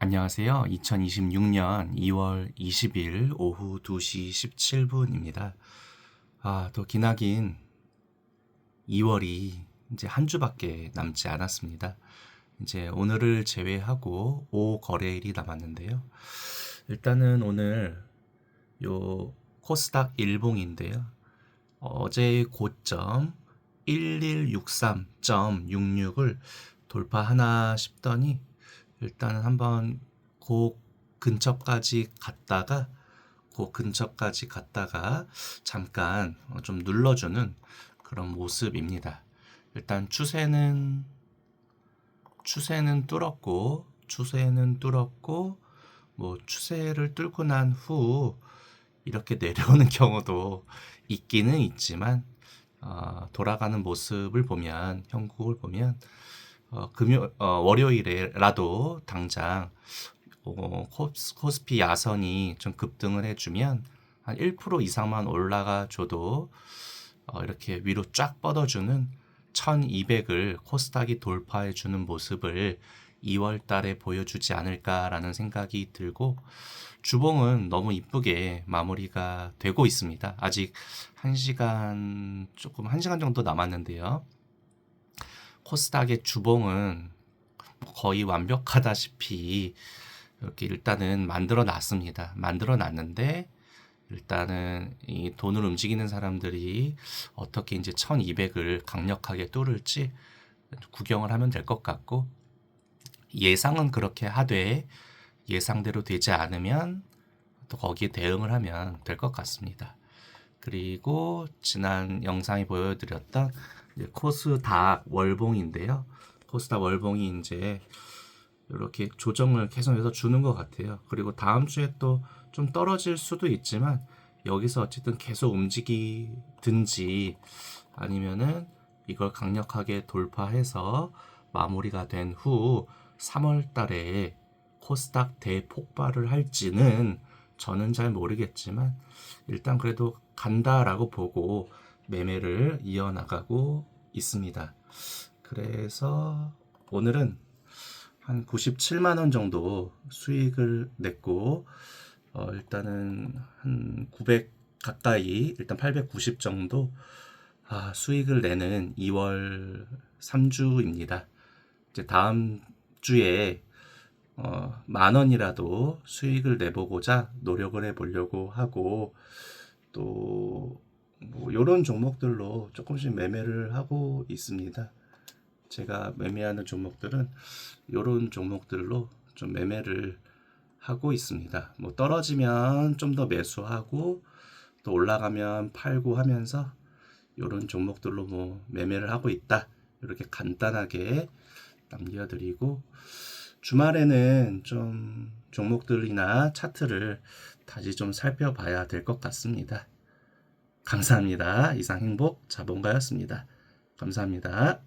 안녕하세요. 2026년 2월 20일 오후 2시 17분입니다. 아, 또 기나긴 2월이 이제 한 주밖에 남지 않았습니다. 이제 오늘을 제외하고 5 거래일이 남았는데요. 일단은 오늘 요 코스닥 일봉인데요. 어제의 고점 1163.66을 돌파 하나 싶더니 일단은 한번 그 근처까지 갔다가 그 근처까지 갔다가 잠깐 어, 좀 눌러주는 그런 모습입니다. 일단 추세는 추세는 뚫었고 추세는 뚫었고 뭐 추세를 뚫고 난 후 이렇게 내려오는 경우도 있기는 있지만 어, 돌아가는 모습을 보면 형국을 보면 어, 금요 어, 월요일에라도 당장 어, 코스, 코스피 야선이 좀 급등을 해주면 한 1% 이상만 올라가 줘도 어, 이렇게 위로 쫙 뻗어주는 1200을 코스닥이 돌파해 주는 모습을 2월 달에 보여주지 않을까라는 생각이 들고 주봉은 너무 이쁘게 마무리가 되고 있습니다. 아직 1시간 조금 1시간 정도 남았는데요. 코스닥의 주봉은 거의 완벽하다시피 이렇게 일단은 만들어 놨습니다. 만들어 놨는데 일단은 이 돈을 움직이는 사람들이 어떻게 이제 1200을 강력하게 뚫을지 구경을 하면 될 것 같고 예상은 그렇게 하되 예상대로 되지 않으면 또 거기에 대응을 하면 될 것 같습니다. 그리고 지난 영상에 보여드렸던 코스닥 월봉인데요. 코스닥 월봉이 이제 이렇게 조정을 계속해서 주는 것 같아요. 그리고 다음 주에 또 좀 떨어질 수도 있지만 여기서 어쨌든 계속 움직이든지 아니면은 이걸 강력하게 돌파해서 마무리가 된 후 3월 달에 코스닥 대폭발을 할지는 저는 잘 모르겠지만 일단 그래도 간다라고 보고 매매를 이어나가고 있습니다. 그래서 오늘은 한 97만 원 정도 수익을 냈고 어, 일단은 한 900 가까이 일단 890 정도 아, 수익을 내는 2월 3주입니다. 이제 다음 주에 어, 만 원이라도 수익을 내보고자 노력을 해보려고 하고 또 뭐 이런 종목들로 조금씩 매매를 하고 있습니다. 제가 매매하는 종목들은 이런 종목들로 좀 매매를 하고 있습니다. 뭐 떨어지면 좀 더 매수하고 또 올라가면 팔고 하면서 이런 종목들로 뭐 매매를 하고 있다. 이렇게 간단하게 남겨드리고 주말에는 좀 종목들이나 차트를 다시 좀 살펴봐야 될 것 같습니다. 감사합니다. 이상 행복 자본가였습니다. 감사합니다.